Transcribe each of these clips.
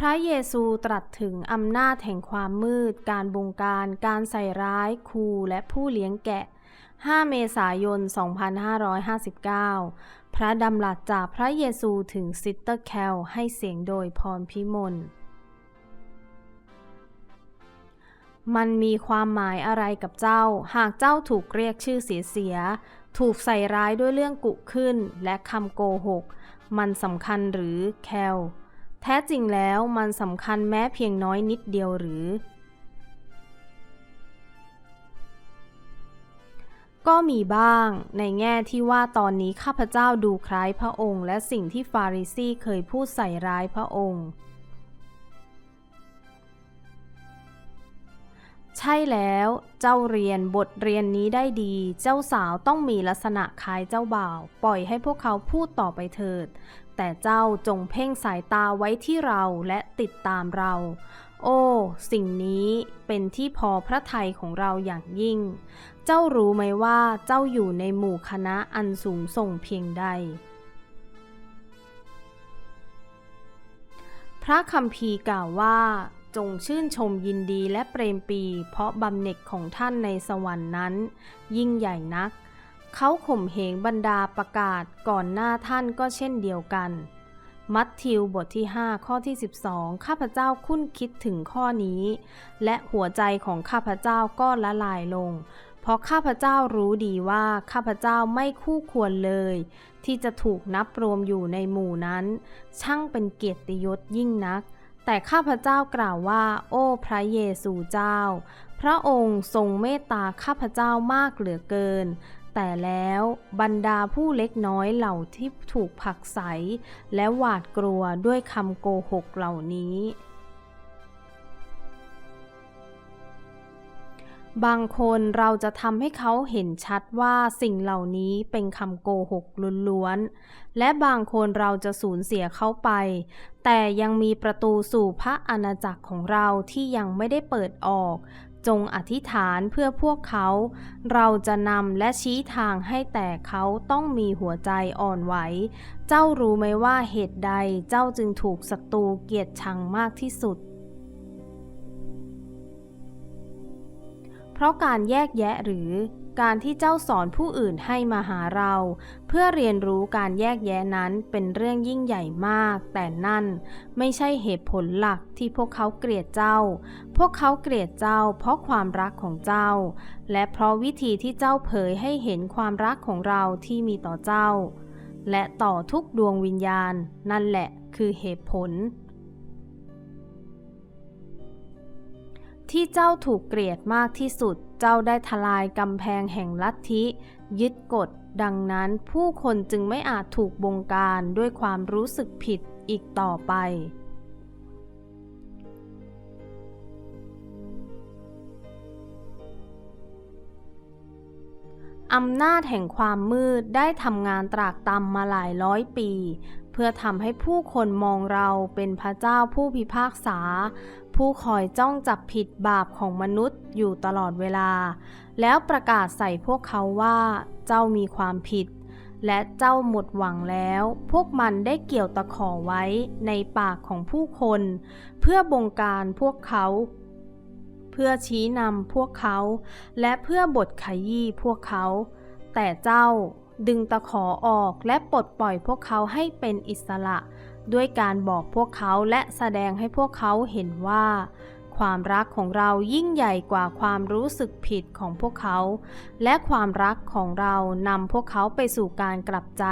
พระเยซูตรัสถึงอำนาจแห่งความมืด การบงการ การใส่ร้ายครูและผู้เลี้ยงแกะ 5 เมษายน 2559 พระดำรัสจากพระเยซูถึงซิสเตอร์แคลให้เสียงโดยพรพิมล มันมีความหมายอะไรกับเจ้า หากเจ้าถูกเรียกชื่อเสียเสีย ถูกใส่ร้ายด้วยเรื่องกุขึ้นและคำโกหก มันสำคัญหรือแคล แท้จริงแล้วมันสำคัญแม้เพียงน้อยนิดเดียวหรือ ก็มีบ้างในแง่ที่ว่าตอนนี้ข้าพเจ้าดูคล้ายพระองค์ และสิ่งที่ฟาริสีเคยพูดใส่ร้ายพระองค์ ใช่แล้วเจ้าเรียนบทเรียนนี้ได้ดี เจ้าสาวต้องมีลักษณะคล้ายเจ้าบ่าว ปล่อยให้พวกเขาพูดต่อไปเถิด แต่เจ้าจงเพ่งสายตาไว้ที่เราและติดตามเรา โอ้ สิ่งนี้เป็นที่พอพระทัยของเราอย่างยิ่ง เจ้ารู้ไหมว่าเจ้าอยู่ในหมู่คณะอันสูงส่งเพียงใด พระคัมภีกล่าวว่า จงชื่นชมยินดีและเปรมปี เพราะบำเหน็จของท่านในสวรรค์นั้น ยิ่งใหญ่นัก เขาข่มเหงบรรดาประกาศก่อนหน้าท่านก็เช่นเดียวกัน มัทธิวบทที่ 5 ข้อที่ 12 ข้าพเจ้าคุ้นคิดถึงข้อนี้ และหัวใจของข้าพเจ้าก็ละลายลง เพราะข้าพเจ้ารู้ดีว่าข้าพเจ้าไม่คู่ควรเลย ที่จะถูกนับรวมอยู่ในหมู่นั้น ช่างเป็นเกียรติยศยิ่งนัก แต่ข้าพเจ้ากล่าวว่า โอ้พระเยซูเจ้า พระองค์ทรงเมตตาข้าพเจ้ามากเหลือเกิน แต่แล้วบรรดาผู้เล็กน้อยเหล่าที่ถูกผลักไสและหวาดกลัวด้วยคำโกหกเหล่านี้ บางคนเราจะทำให้เขาเห็นชัดว่าสิ่งเหล่านี้เป็นคำโกหกล้วนๆ และบางคนเราจะสูญเสียเขาไป แต่ยังมีประตูสู่พระอาณาจักรของเราที่ยังไม่ได้เปิดออก จงอธิษฐานเพื่อพวกเขา เราจะนำและชี้ทางให้แต่เขาต้องมีหัวใจอ่อนไหว เจ้ารู้ไหมว่าเหตุใดเจ้าจึงถูกศัตรูเกลียดชังมากที่สุด เพราะการแยกแยะหรือ การที่เจ้าสอนผู้อื่นให้มาหาเรา เพื่อเรียนรู้การแยกแยะนั้นเป็นเรื่องยิ่งใหญ่มาก แต่นั่นไม่ใช่เหตุผลหลักที่พวกเขาเกลียดเจ้า พวกเขาเกลียดเจ้า เพราะความรักของเจ้า และเพราะวิธีที่เจ้าเผยให้เห็นความรักของเราที่มีต่อเจ้า และต่อทุกดวงวิญญาณ นั่นแหละคือเหตุผลที่เจ้าถูกเกลียดมากที่สุด เจ้าได้ทลายกำแพงแห่งลัทธิ ยึดกฎ ดังนั้นผู้คนจึงไม่อาจถูกบงการด้วยความรู้สึกผิดอีกต่อไป อำนาจแห่งความมืดได้ทำงานตรากตรำมาหลายร้อยปี เพื่อทำให้ผู้คนมองเราเป็นพระเจ้าผู้พิพากษา ผู้คอยจ้องจับผิดบาปของมนุษย์อยู่ตลอดเวลา แล้วประกาศใส่พวกเขาว่าเจ้ามีความผิด และเจ้าหมดหวังแล้ว พวกมันได้เกี่ยวตะขอไว้ในปากของผู้คน เพื่อบงการพวกเขา เพื่อชี้นำพวกเขา และเพื่อบทขยี้พวกเขา แต่เจ้าดึงตะขอออกและปลดปล่อยพวกเขาให้เป็นอิสระ ด้วยการบอกพวกเขาและแสดงให้พวกเขาเห็นว่า ความรักของเรายิ่งใหญ่กว่าความรู้สึกผิดของพวกเขา และความรักของเรานำพวกเขาไปสู่การกลับใจ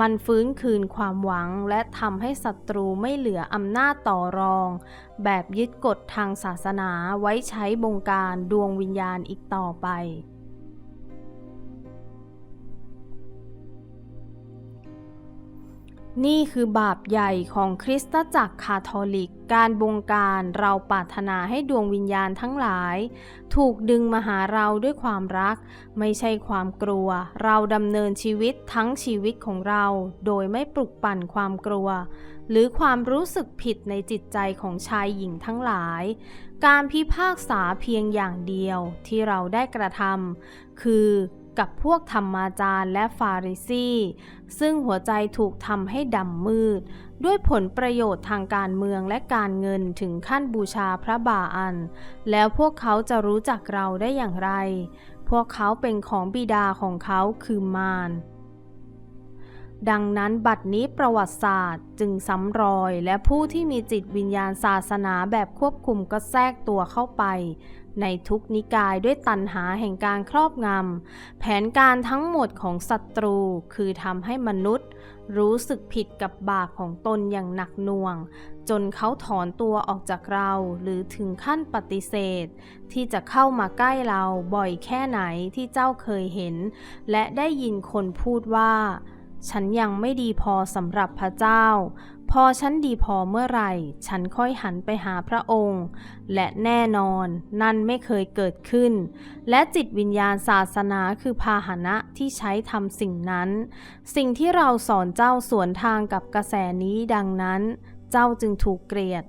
มันฟื้นคืนความหวังและทำให้ศัตรูไม่เหลืออำนาจต่อรอง แบบยึดกฎทางศาสนาไว้ใช้บงการดวงวิญญาณอีกต่อไป นี่คือบาปใหญ่ของคริสตจักรคาทอลิก การบงการเราปรารถนาให้ดวงวิญญาณทั้งหลาย ถูกดึงมาหาเราด้วยความรัก ไม่ใช่ความกลัว เราดำเนินชีวิตทั้งชีวิตของเรา โดยไม่ปลุกปั่นความกลัว หรือความรู้สึกผิดในจิตใจของชายหญิงทั้งหลาย การพิพากษาเพียงอย่างเดียวที่เราได้กระทำคือ กับพวกธรรมาจารย์และฟาริซีซึ่งหัวใจถูกทำให้ดำมืด ด้วยผลประโยชน์ทางการเมืองและการเงินถึงขั้นบูชาพระบาอัน แล้วพวกเขาจะรู้จักเราได้อย่างไร พวกเขาเป็นของบิดาของเขาคือมารดังนั้นบัดนี้ประวัติศาสตร์จึงซ้ำรอยและผู้ที่มีจิตวิญญาณศาสนาแบบควบคุมก็แทรกตัวเข้าไป ในทุกนิกายด้วยตันหาแห่งการครอบงำ แผนการทั้งหมดของศัตรูคือทำให้มนุษย์ รู้สึกผิดกับบาปของตนอย่างหนักหน่วง จนเขาถอนตัวออกจากเรา หรือถึงขั้นปฏิเสธ ที่จะเข้ามาใกล้เราบ่อยแค่ไหนที่เจ้าเคยเห็น และได้ยินคนพูดว่า ฉันยังไม่ดีพอสำหรับพระเจ้า พอฉันดีพอเมื่อไหร่ ฉันค่อยหันไปหาพระองค์ และแน่นอนนั่นไม่เคยเกิดขึ้น และจิตวิญญาณศาสนาคือพาหนะที่ใช้ทำสิ่งนั้น สิ่งที่เราสอนเจ้าสวนทางกับกระแสนี้ดังนั้น เจ้าจึงถูกเกลียด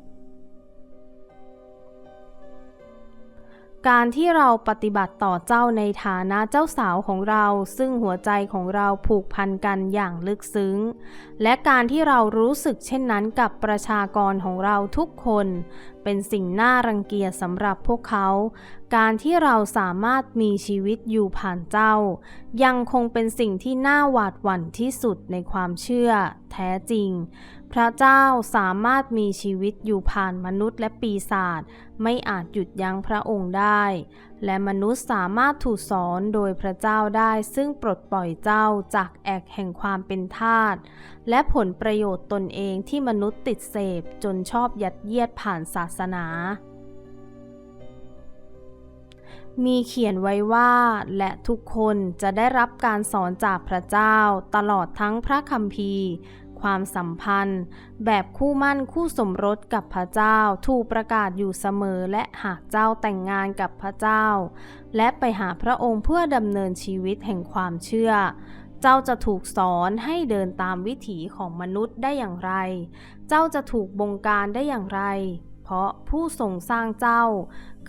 การที่เราปฏิบัติต่อเจ้าในฐานะเจ้าสาวของเรา ซึ่งหัวใจของเราผูกพันกันอย่างลึกซึ้ง และการที่เรารู้สึกเช่นนั้นกับประชากรของเราทุกคน เป็นสิ่งน่ารังเกียจสำหรับพวกเขา การที่เราสามารถมีชีวิตอยู่ผ่านเจ้า ยังคงเป็นสิ่งที่น่าหวาดหวั่นที่สุดในความเชื่อ แท้จริง พระเจ้าสามารถมีชีวิตอยู่ผ่านมนุษย์และปีศาจไม่อาจหยุดยั้งพระองค์ได้ และมนุษย์สามารถถูกสอนโดยพระเจ้าได้ ซึ่งปลดปล่อยเจ้าจากแอกแห่งความเป็นทาสและผลประโยชน์ตนเองที่มนุษย์ติดเสพจนชอบยัดเยียดผ่านศาสนามีเขียนไว้ว่า และทุกคนจะได้รับการสอนจากพระเจ้าตลอดทั้งพระคัมภีร์ ความสัมพันธ์ แบบคู่มั่นคู่สมรสกับพระเจ้าถูกประกาศอยู่เสมอและหากเจ้าแต่งงานกับพระเจ้า และไปหาพระองค์เพื่อดำเนินชีวิตแห่งความเชื่อ เจ้าจะถูกสอนให้เดินตามวิถีของมนุษย์ได้อย่างไร เจ้าจะถูกบงการได้อย่างไร เพราะผู้ทรงสร้างเจ้า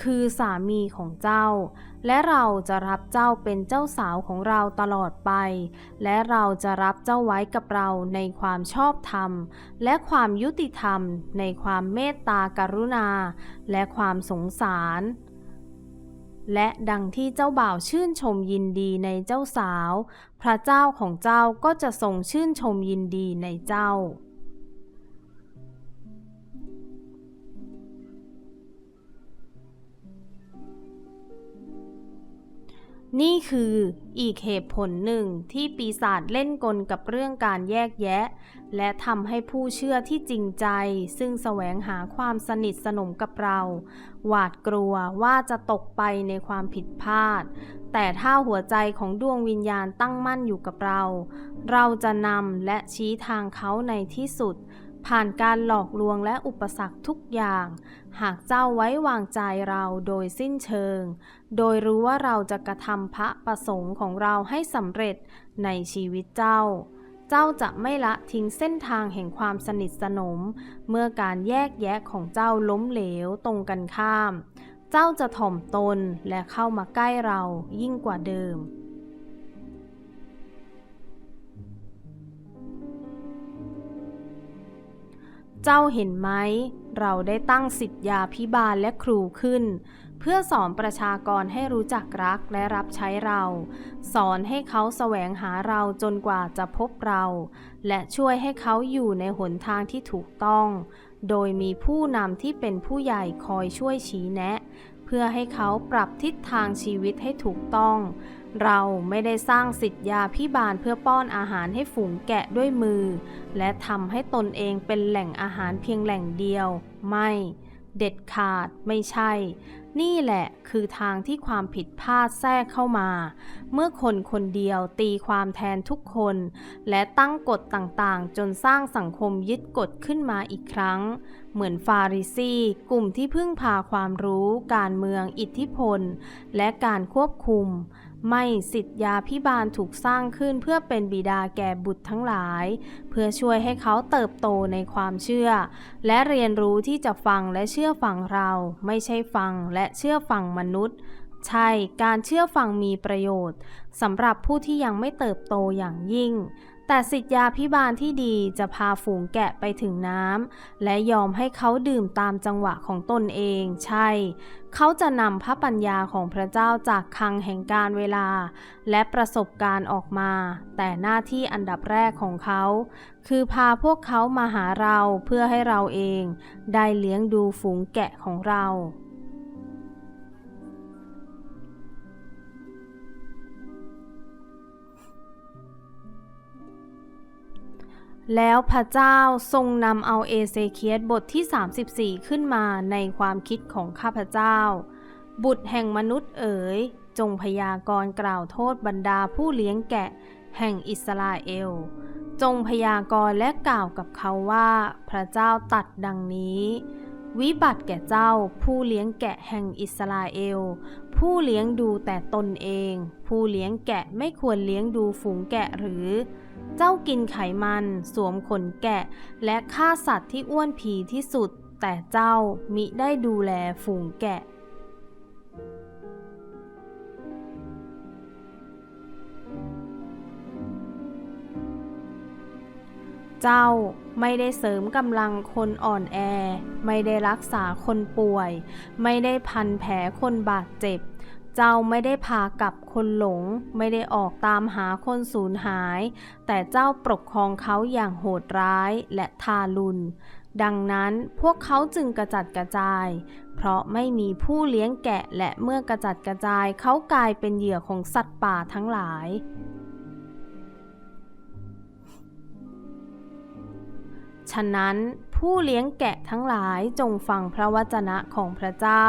คือสามีของเจ้า และเราจะรับเจ้าเป็นเจ้าสาวของเราตลอดไป และเราจะรับเจ้าไว้กับเราในความชอบธรรม และความยุติธรรม ในความเมตตากรุณา และความสงสาร และดังที่เจ้าบ่าวชื่นชมยินดีในเจ้าสาว พระเจ้าของเจ้าก็จะทรงชื่นชมยินดีในเจ้า นี่คืออีกเหตุผลหนึ่งที่ปีศาจเล่นกลกับเรื่องการแยกแยะ และทำให้ผู้เชื่อที่จริงใจ ซึ่งแสวงหาความสนิทสนมกับเรา หวาดกลัวว่าจะตกไปในความผิดพลาด แต่ถ้าหัวใจของดวงวิญญาณตั้งมั่นอยู่กับเรา เราจะนำและชี้ทางเขาในที่สุด ผ่านการหลอกลวงและอุปสรรคทุกอย่าง หากเจ้าไว้วางใจเราโดยสิ้นเชิง โดยรู้ว่าเราจะกระทำพระประสงค์ของเราให้สำเร็จในชีวิตเจ้า เจ้าจะไม่ละทิ้งเส้นทางแห่งความสนิทสนม เมื่อการแยกแยะของเจ้าล้มเหลวตรงกันข้าม เจ้าจะถ่อมตนและเข้ามาใกล้เรายิ่งกว่าเดิม เจ้าเห็นไหม เราได้ตั้งสิทธยาพิบาลและครูขึ้น เพื่อสอนประชากรให้รู้จักรักและรับใช้เรา สอนให้เขาแสวงหาเราจนกว่าจะพบเรา และช่วยให้เขาอยู่ในหนทางที่ถูกต้อง โดยมีผู้นำที่เป็นผู้ใหญ่คอยช่วยชี้แนะ เพื่อให้เขาปรับทิศทางชีวิตให้ถูกต้อง เราไม่ได้สร้างสิทธยาพิบาลเพื่อป้อนอาหารให้ฝูงแกะด้วยมือ และทำให้ตนเองเป็นแหล่งอาหารเพียงแหล่งเดียว ไม่ เด็ดขาดไม่ใช่ นี่แหละคือทางที่ความผิดพลาดแทรกเข้ามา เมื่อคนคนเดียวตีความแทนทุกคน และตั้งกฎต่างๆ จนสร้างสังคมยึดกฎขึ้นมาอีกครั้ง เหมือนฟาริซีกลุ่มที่พึ่งพาความรู้ การเมืองอิทธิพล และการควบคุม ไม่สิทธยาพิบาลถูกสร้างขึ้นเพื่อเป็นบิดาแก่บุตรทั้งหลาย เพื่อช่วยให้เขาเติบโตในความเชื่อ และเรียนรู้ที่จะฟังและเชื่อฟังเรา ไม่ใช่ฟังและเชื่อฟังมนุษย์ใช่ การเชื่อฟังมีประโยชน์สำหรับผู้ที่ยังไม่เติบโตอย่างยิ่ง แต่สิทธยาพิบาลที่ดีจะพาฝูงแกะไปถึงน้ำและยอมให้เขาดื่มตามจังหวะของตนเอง ใช่ เขาจะนำพระปัญญาของพระเจ้าจากคังแห่งการเวลา และประสบการณ์ออกมา แต่หน้าที่อันดับแรกของเขา คือพาพวกเขามาหาเราเพื่อให้เราเอง ได้เลี้ยงดูฝูงแกะของเรา แล้วพระเจ้าทรงนำเอาเอเซเคียสบทที่ 34 ขึ้นมาในความคิดของข้าพเจ้า บุตรแห่งมนุษย์เอ๋ย จงพยากรณ์กล่าวโทษบรรดาผู้เลี้ยงแกะ แห่งอิสราเอล จงพยากรณ์และกล่าวกับเขาว่า พระเจ้าตัดดังนี้ วิบัติแก่เจ้าผู้เลี้ยงแกะแห่งอิสราเอล ผู้เลี้ยงดูแต่ตนเอง ผู้เลี้ยงแกะไม่ควรเลี้ยงดูฝูงแกะหรือ เจ้ากินไขมัน สวมขนแกะ และฆ่าสัตว์ที่อ้วนผีที่สุด แต่เจ้ามิได้ดูแลฝูงแกะ เจ้าไม่ได้เสริมกำลังคนอ่อนแอ ไม่ได้รักษาคนป่วย ไม่ได้พันแผลคนบาดเจ็บ เจ้าไม่ได้พากลับคนหลง ไม่ได้ออกตามหาคนสูญหาย แต่เจ้าปกครองเขาอย่างโหดร้ายและทารุณ ดังนั้นพวกเขาจึงกระจัดกระจาย เพราะไม่มีผู้เลี้ยงแกะและเมื่อกระจัดกระจายเขากลายเป็นเหยื่อของสัตว์ป่าทั้งหลายฉะนั้น ผู้เลี้ยงแกะทั้งหลายจงฟังพระวจนะของพระเจ้า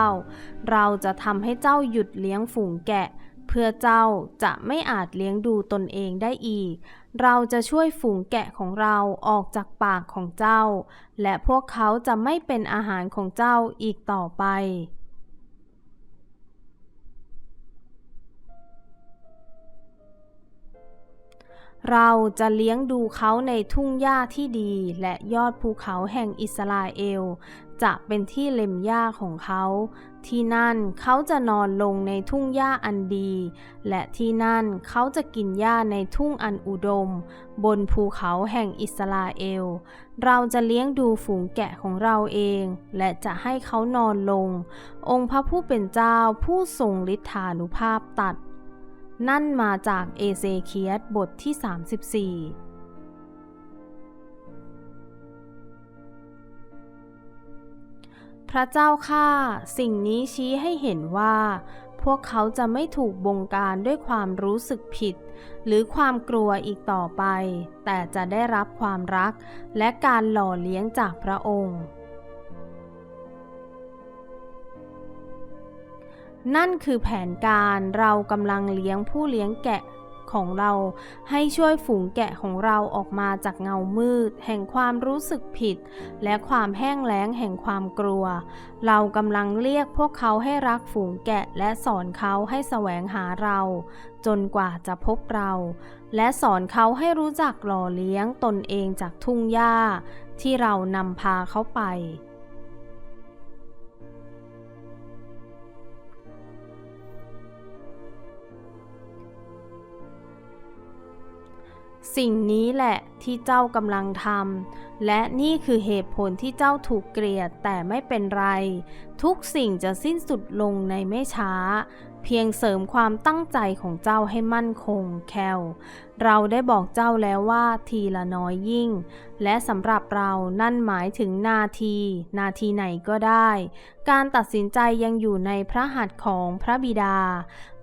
เราจะทำให้เจ้าหยุดเลี้ยงฝูงแกะ เพื่อเจ้าจะไม่อาจเลี้ยงดูตนเองได้อีก เราจะช่วยฝูงแกะของเราออกจากปากของเจ้า และพวกเขาจะไม่เป็นอาหารของเจ้าอีกต่อไป เราจะเลี้ยงดูเขาในทุ่งหญ้าที่ดี และยอดภูเขาแห่งอิสราเอล จะเป็นที่เล็มหญ้าของเขา ที่นั่นเขาจะนอนลงในทุ่งหญ้าอันดี และที่นั่นเขาจะกินหญ้าในทุ่งอันอุดม บนภูเขาแห่งอิสราเอล เราจะเลี้ยงดูฝูงแกะของเราเอง และจะให้เขานอนลง องค์พระผู้เป็นเจ้าผู้ทรงฤทธานุภาพตัด นั่นมาจากเอเซเคียสบทที่ 34 พระเจ้าข้าสิ่งนี้ชี้ให้เห็นว่า พวกเขาจะไม่ถูกบงการด้วยความรู้สึกผิด หรือความกลัวอีกต่อไป แต่จะได้รับความรักและการหล่อเลี้ยงจากพระองค์ นั่นคือแผนการเรากำลังเลี้ยงผู้เลี้ยงแกะของเรา ให้ช่วยฝูงแกะของเราออกมาจากเงามืด แห่งความรู้สึกผิด และความแห้งแล้งแห่งความกลัว เรากำลังเรียกพวกเขาให้รักฝูงแกะและสอนเขาให้แสวงหาเรา จนกว่าจะพบเรา และสอนเขาให้รู้จักหล่อเลี้ยงตนเองจากทุ่งหญ้า ที่เรานำพาเขาไป สิ่งนี้แหละที่เจ้ากำลังทำและนี่คือเหตุผลที่เจ้าถูกเกลียดแต่ไม่เป็นไร ทุกสิ่งจะสิ้นสุดลงในไม่ช้า เพียงเสริมความตั้งใจของเจ้าให้มั่นคงแคลเราได้บอกเจ้าแล้วว่าทีละน้อยยิ่ง และสำหรับเรานั่นหมายถึงนาที นาทีไหนก็ได้ การตัดสินใจยังอยู่ในพระหัตถ์ของพระบิดา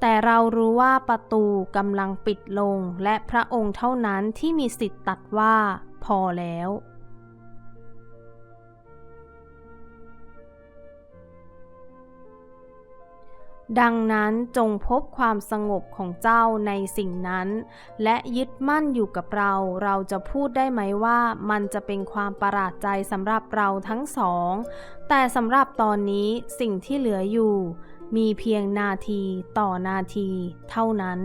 แต่เรารู้ว่าประตูกำลังปิดลงและพระองค์เท่านั้นที่มีสิทธิ์ตัดว่า พอแล้ว ดังนั้นจงพบความสงบของเจ้าในสิ่งนั้น และยึดมั่นอยู่กับเรา เราจะพูดได้ไหมว่ามันจะเป็นความประหลาดใจสำหรับเราทั้งสอง แต่สำหรับตอนนี้สิ่งที่เหลืออยู่ มีเพียงนาทีต่อนาทีเท่านั้น